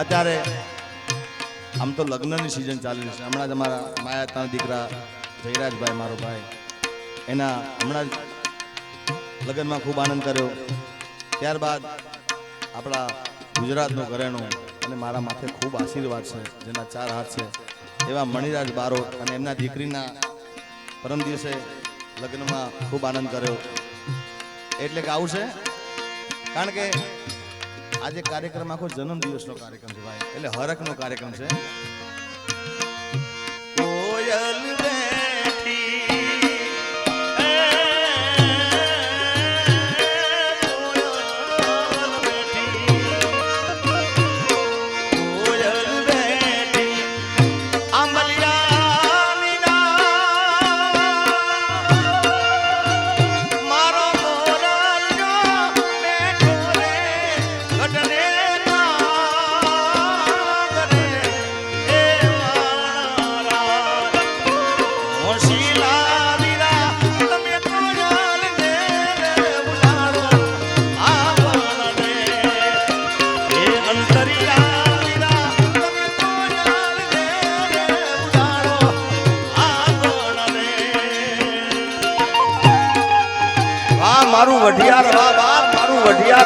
અત્યારે આમ તો લગ્નની સિઝન ચાલી છે. હમણાં જ અમારા ત્રણ દીકરા જયરાજભાઈ, મારો ભાઈ, એના હમણાં જ લગ્નમાં ખૂબ આનંદ કર્યો. ત્યારબાદ આપણા ગુજરાતનું ઘરેણું અને મારા માથે ખૂબ આશીર્વાદ છે, જેના ચાર હાથ છે. એવા મણિરાજ બારો અને એમના દીકરીના પરમ દિવસે લગ્નમાં ખૂબ આનંદ કર્યો. એટલે કે આવું છે. કારણ કે આજે કાર્યક્રમ આખો જન્મદિવસનો કાર્યક્રમ છે ભાઈ. એટલે હરખનો કાર્યક્રમ છે. વઢિયાર વાહ વાહ મારું વઢિયાર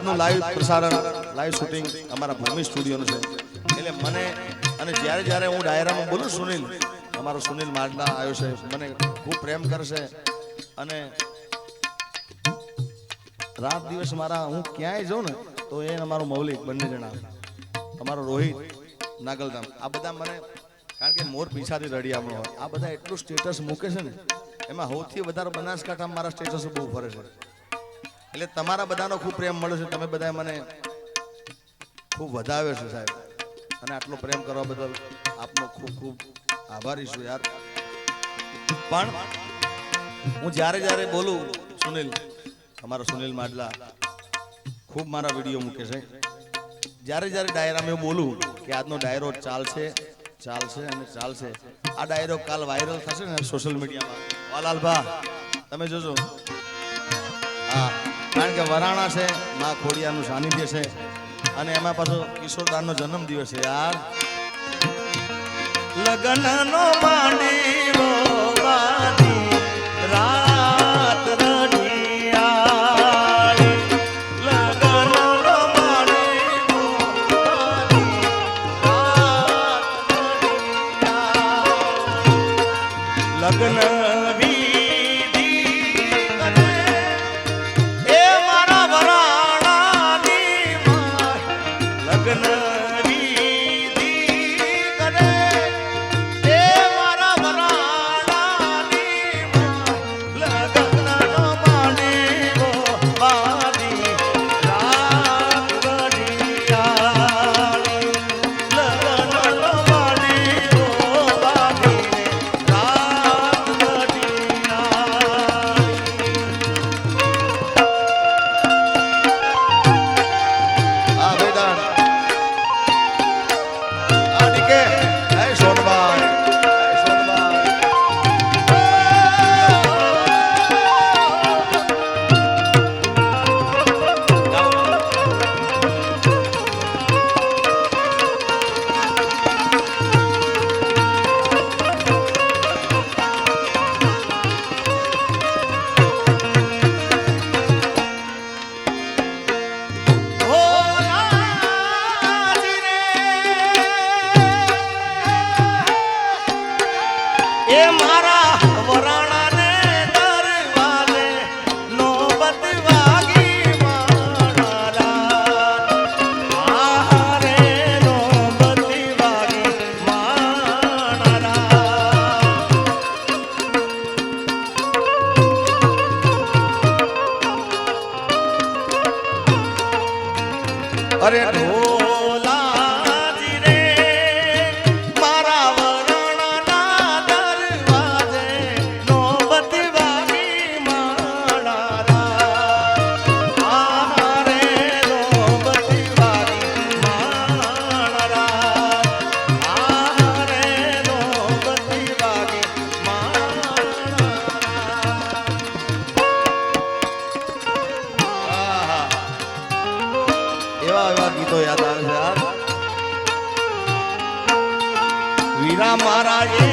આજનું લાઈવ પ્રસારણ, લાઈવ શૂટિંગ અમારા ભૂમિ સ્ટુડિયોનું છે. એટલે મને અને જ્યારે જ્યારે હું ડાયરામાં બોલું સુનિલ, અમારો સુનિલ માટલા આવ્યો છે. મને ખૂબ પ્રેમ કરશે અને રાત દિવસ મારા હું ક્યાંય જાઉં ને, તો એ અમારો મૌલિક બંને જણા. અમારો રોહિત, નાગલધામ. આ બધા મને, કારણ કે મોર પીછાથી રડિયામણો હોય આ બધા એટલું સ્ટેટસ મૂકે છે ને, એમાં સૌથી વધારે બનાસકાંઠામાં મારા સ્ટેટસ બહુ ફરે છે. એટલે તમારા બધાનો ખૂબ પ્રેમ મળ્યો છે. તમે બધા મને ખૂબ વધાવ્યો છે સાહેબ. અને આટલો પ્રેમ કરવા બદલ આપનો ખૂબ ખૂબ આભારી છું યાર. પણ હું જ્યારે જ્યારે બોલું, સુનિલ, અમારો સુનિલ માડલા ખૂબ મારા વીડિયો મૂકે છે. જ્યારે જ્યારે ડાયરામાં એવું બોલું કે આજનો ડાયરો ચાલશે ચાલશે અને ચાલશે. આ ડાયરો કાલ વાયરલ થશે ને સોશિયલ મીડિયામાં વાલાલભા, તમે જોજો. હા. કારણ કે વરાણા છે, માં ખોડિયાનું સાનિધ્ય છે. અને એમાં પાછો કિશોરદાનનો જન્મદિવસ છે યાર. લગ્નનો માંડીવો মারা વીરા મારા એ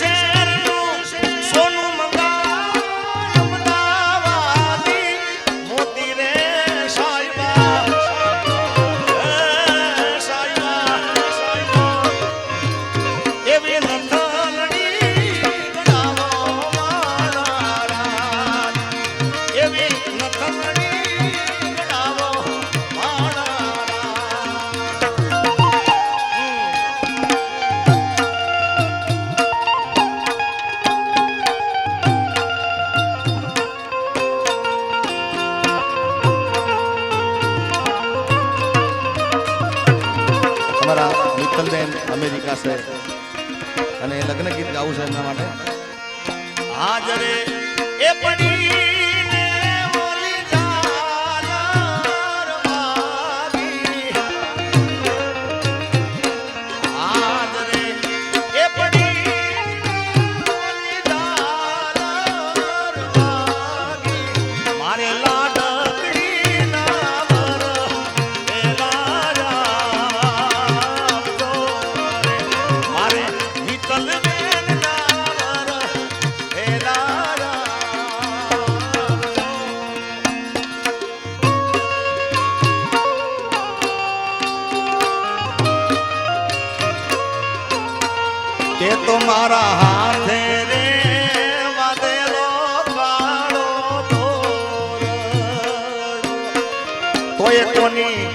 দেশের সোনু છે. અને લગ્ન ગીત ગાવું છે એમના માટે. હાજરે તે તો મારા હાથે રે વાદેલો કાળો તોય કોની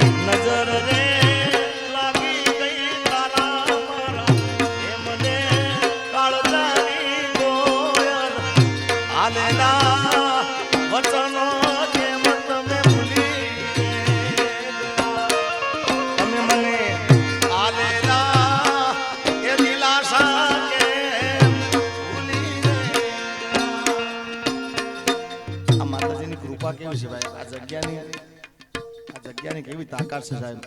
કેવી છે સાહેબ.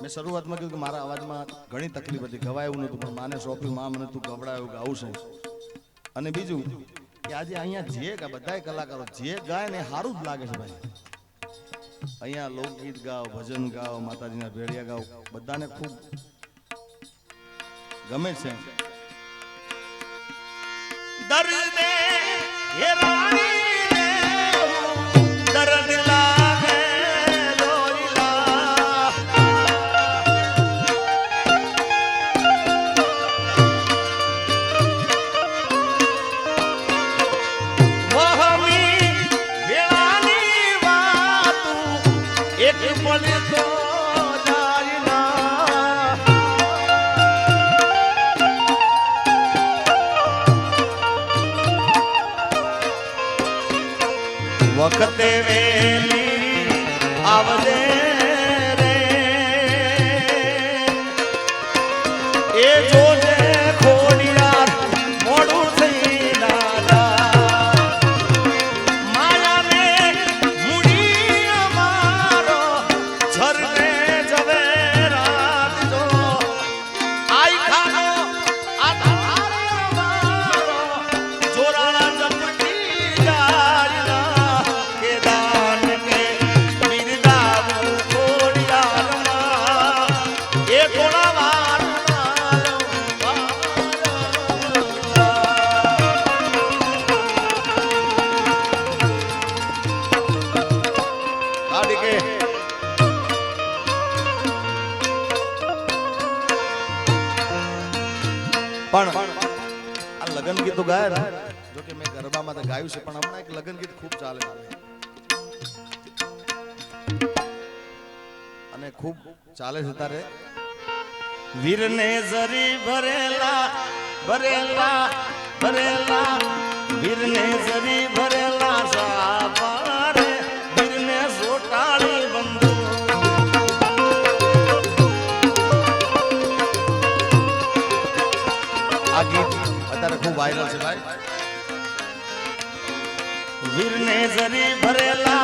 મેં શરૂઆતમાં કીધું કે મારા અવાજમાં ઘણી તકલીફ હતી, ગવાય એવું નહોતું, પણ માને સોંપ્યું, માં મને તું ગવડાયું ગાવું છે. અને બીજું કે આજે અહીંયા જે બધાય કલાકારો જે ગાય ને સારું જ લાગે છે ભાઈ. અહીંયા લોકગીત ગાઓ, ભજન ગાઓ, માતાજીના ભેળિયા ગાઓ, બધાને ખૂબ ગમે છે. દર્દે રાણી પણ આ લગન ગીત ગાયા ને. જો કે મેં ગરબામાં તો ગાયું છે, પણ હમણાં એક લગન ગીત ખૂબ ચાલે અને ખૂબ ચાલે છે તારે. વીરને જરી ભરેલા ભરેલા ભરેલા. વીરને જરી ભરેલા વાયરલ છે ભાઈ. વીરને જરી ભરેલા